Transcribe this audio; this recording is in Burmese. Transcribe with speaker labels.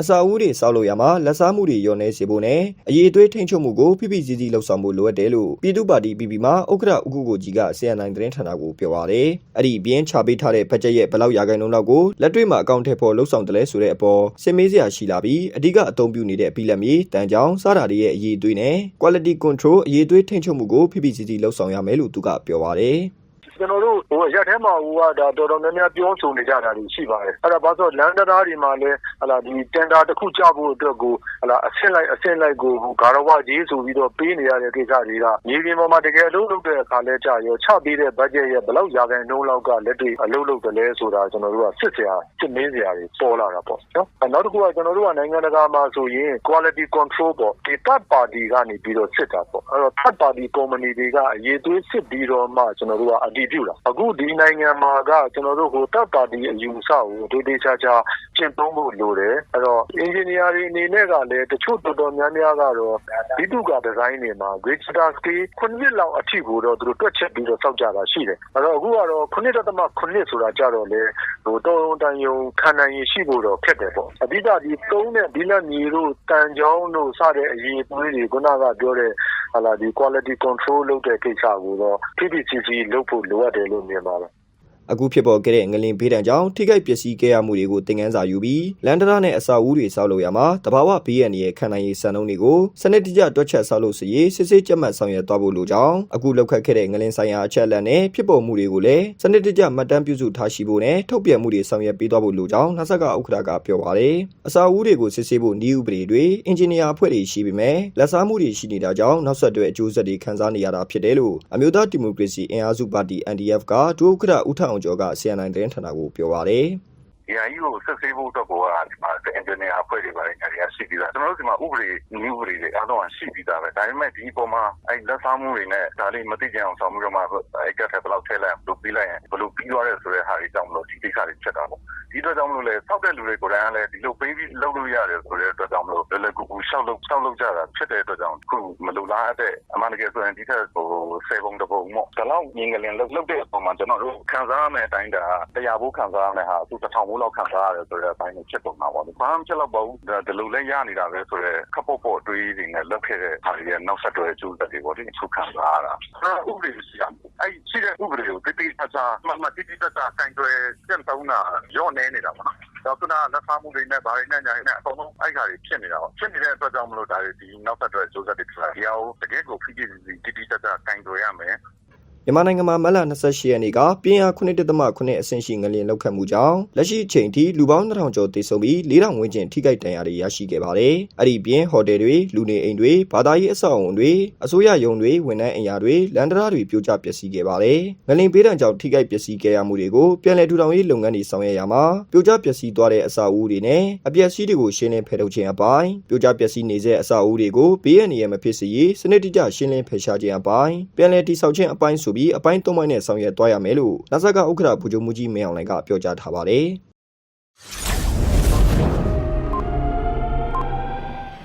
Speaker 1: အစာအုပ်တွေစောက်လို့ရမှာလက်စားမှုတွေလျော့နေစေဖို့နဲ့အရေးအသွေးထိန်းချုပ်မှုကိုဖိဖိစီးစီးလှုပ်ဆောင်ဖို့လိုအပ်တယ်လို့ပြည်သူ့ပါတီ PP မှာဥက္ကဋ္ဌဥက္ကုကိုကြီးက CNN သတင်းဌာနကိုပြောပါတယ်။အဲ့ဒီအပြင်ခြာပေးထားတဲ့ဘတ်ဂျက်ရဲ့ဘယ်လောက်ရာခိုင်နှုန်းလောက်ကိုလက်တွေ့မှာအကောင့်ထဲပေါ်လှုပ်ဆောင်တယ်လဲဆိုတဲ့အပေါ်စင်မေးစရာရှိလာပြီးအဓိကအသုံးပြုနေတဲ့ဘီလက်မီတန်ကြောင်စားတာတွေရဲ့အရေးအသွေးနဲ့ quality control အရေးအသွေးထိန်းချုပ်မှုကိုဖိဖိစီးစီးလှုပ်ဆောင်ရမယ်လို့သူကပြောပါတယ်။
Speaker 2: ကျွန်တော်တို့ဟိုရက်ထဲမှာဟိုကဒါတော်တော်များများပြောဆိုနေကြတာတွေရှိပါတယ်အဲ့ဒါဘာလို့လန်ဒရာတွေမှာလည်းဟလာဒီတင်တာတစ်ခုကြဖို့အတွက်ကိုဟလာအဆင့်လိုက်အဆင့်လိုက်ကိုဂါရဝကြီးဆိုပြီးတော့ပေးနေရတဲ့ကိစ္စတွေကမြေပြင်ပေါ်မှာတကယ်အလုပ်လုပ်တဲ့အခါလဲကြာရောချပေးတဲ့ဘတ်ဂျက်ရဲ့ဘယ်လောက်ရာခိုင်နှုန်းလောက်ကလက်တွေ့အလုပ်လုပ်တယ်လဲဆိုတာကျွန်တော်တို့ကစစ်စရာစစ်မင်းစရာတွေပေါ်လာတာပေါ့နော်နောက်တစ်ခုကကျွန်တော်တို့ကနိုင်ငံတကာမှာဆိုရင် quality control ပေါ့ဒီ third party ကနေပြီးတော့စစ်တာပေါ့အဲ့တော့ third party company တွေကအရေးသွေးစစ်ပြီးတော့မှကျွန်တော်တို့ကအတည်ပြုတာ အခုဒီနိုင်ငံမှာက ကျွန်တော်တို့ဟို third party အယူအဆကိုဒေဒေချာချာ ကျင့်သုံးဖို့လိုတယ် အဲ့တော့ engineer တွေအနေနဲ့ကလည်း တချို့တော်တော်များများကတော့ဒီတုကဒီဇိုင်းတွေမှာ great star scale ခုနှစ်လောက်အထိကိုတော့ သူတို့တွက်ချက်ပြီးတော့စောက်ကြတာရှိတယ်အဲ့တော့အခုကတော့ခုနှစ်တသမခုနှစ်ဆိုတာကြတော့လေဟိုတော်ရုံတန်ယုံ ခံနိုင်ရရှိဖို့တော့ ခက်တယ်ပေါ့ အဓိကဒီသုံးတဲ့ဒီလက်မြေတို့တန်ကြောင်းတို့ စတဲ့အရေးအသွေးတွေ ခုနကပြောတဲ့ဟာလာဒီ quality control လုပ်တဲ့ကိစ္စကိုတော့ PPCC လုပ်ဖို့ လိုအပ်တယ်လို့ မြင်ပါတယ်
Speaker 1: အခုဖြစ်ပေါ်ခဲ့တဲ့ငလင်ဘေးဒဏ်ကြောင့်ထိခိုက်ပျက်စီးခဲ့ရမှုတွေကိုသင်ခန်းစာယူပြီးလန်ဒရာနဲ့အစာအုပ်တွေဆောက်လုပ်ရမှာတဘာဝဘေးရန်ရဲ့ခံနိုင်ရည်စံနှုန်းတွေကိုစနစ်တကျတွက်ချက်ဆောက်လုပ်စီရေးစစ်စစ်ကြက်မှတ်ဆောင်ရွက်သွားဖို့လိုကြောင်းအခုလောက်ခတ်ခဲ့တဲ့ငလင်ဆိုင်ရာအချက်အလက်နဲ့ဖြစ်ပေါ်မှုတွေကိုလည်းစနစ်တကျမှတ်တမ်းပြုစုထားရှိဖို့နဲ့ထုတ်ပြန်မှုတွေဆောင်ရွက်ပေးသွားဖို့လိုကြောင်းနာဆက်ကဥက္ကဋ္ဌကပြောပါတယ်အစာအုပ်တွေကိုစစ်ဆေးဖို့ဤဥပဒေတွေအင်ဂျင်နီယာအဖွဲ့တွေရှိပေမဲ့လက်စားမှုတွေရှိနေတာကြောင့်နောက်ဆက်တွဲအကျိုးဆက်တွေခံစားနေရတာဖြစ်တယ်လို့အမျိုးသားဒီမိုကရေစီအင်အားစုပါတီ NDF ကဒုဥက္ကဋ္ဌဦးထအောင်ကျော်က CNN သတင်းဌာနကိုပြောပါတယ်
Speaker 3: ဒီအကြီးကိုဆက်ဆေးဖို့တော့ကိုက ဒီမှာအင်ဂျင်နီယာအဖွဲ့တွေပါတယ်ညာတွေကရှိပြီးသား ကျွန်တော်တို့ဒီမှာ ဥပဒေ နည်းဥပဒေတွေ အားလုံးရှိပြီးသားပဲ ဒါပေမဲ့ ဒီပုံမှာအဲလက်ဆောင်မှုတွေနဲ့ ဒါလေးမသိကြအောင်ဆောင်မှုတော့မှ အဲကတ်ထဲ ဘယ်လောက်ထည့်လိုက် ဘယ်လိုပြီးလိုက်ရင် ဘယ်လိုပြီးသွားတယ်ဆိုတဲ့ဟာတွေကြောင့်မလို့ ဒီကိစ္စတွေဖြစ်တာပေါ့ဒီအတွက်ကြောင့်မလို့လေစောက်တဲ့လူတွေကိုယ်တိုင်ကလည်းဒီလိုပေးပြီးလုပ်လို့ရတယ်ဆိုတဲ့အတွက်ကြောင့်မလို့လည်းလည်းကူကူရှောက်လို့ရှောက်လို့ကြတာဖြစ်တဲ့အတွက်ကြောင့်ခုမလိုလားတဲ့အမှန်တကယ်ဆိုရင်ဒီထက်ဟိုစေပုံတပုံပေါ့ဒါတော့ငင်းကလင်လုပ်လုပ်တဲ့အပေါ်မှာကျွန်တော်တို့ခံစားရမယ့်အတိုင်းဒါတရားဖို့ခံစားရမယ့်ဟာအခုတစ်ထောင်ဘိုးလောက်ခံစားရတယ်ဆိုတဲ့အပိုင်းကိုဖြစ်ပုံမှာပေါ့။ဘာမှဖြစ်တော့ပါဘူး။ဒီလိုလဲရနေတာပဲဆိုတော့ခပ်ဖို့ဖို့အတွေးတွေနဲ့လက်ခဲ့တဲ့ဟာတွေရဲ့နောက်ဆက်တွဲအကျိုးဆက်တွေပေါ့ဒီအခုခံစားရတာ။အဲဥပဒေရှိရ။အဲရှိတဲ့ဥပဒေကိုတိတိ ကျကျမှတ်မှတ်တိတိကျကျကင်တွယ်ကျင့်သုံးတာရော့နေနေတာပေါ့နော်။တော့ခုနလက်ဖားမှုတွေနဲ့ဗားတွေနဲ့ညာတွေနဲ့အကုန်လုံးအဲ့ခါတွေဖြစ်နေတာပေါ့ဖြစ်နေတဲ့အတွက်ကြောင့်မလို့ဒါတွေဒီနောက်ဆက်တွဲအကျိုးဆက်တွေဖြစ်လာဒီဟာကိုတကယ်ကိုဖိဖိစီတိတိကျကျကင်တွယ်ရမယ်
Speaker 1: မြန်မာနိုင်ငံမှာမတ်လ28ရက်နေ့ကပြင်းအား9.9အဆင့်ရှိငလျင်လောက်ခတ်မှုကြောင့်လက်ရှိအချိန်ထိလူပေါင်း2000ကျော်သေဆုံးပြီး4000ဝန်းကျင်ထိခိုက်ဒဏ်ရာတွေရရှိခဲ့ပါတယ်။အဲ့ဒီပြင်ဟိုတယ်တွေလူနေအိမ်တွေဘာသာရေးအဆောက်အုံတွေအစိုးရရုံးတွေဝန်ထမ်းအိမ်ယာတွေလန်ဒရာတွေပြိုကျပျက်စီးခဲ့ပါတယ်။ငလျင်ပေးဒဏ်ကြောင့်ထိခိုက်ပျက်စီးခဲ့ရမှုတွေကိုပြန်လည်ထူထောင်ရေးလုပ်ငန်းတွေဆောင်ရွက်ရမှာပြိုကျပျက်စီးသွားတဲ့အဆောက်အဦတွေနဲ့အပျက်စီးတွေကိုရှင်းလင်းဖယ်ထုတ်ခြင်းအပိုင်းပြိုကျပျက်စီးနေတဲ့အဆောက်အဦတွေကိုဘေးရန်ရမဖြစ်စေရေးစနစ်တကျရှင်းလင်းဖယ်ရှားခြင်းအပိုင်းပြန်လည်တည်ဆောက်ခြင်းအပိုင်းဆိုပြီးအပိုင်းသုံးပိုင်းနဲ့ဆောင်ရွက်သွားရမယ်လို့နာဆာကဥက္ကဋ္ဌဗိုလ်ချုပ်မှုကြီးမင်းအောင်လှိုင်ကပြောကြားထားပါတယ်။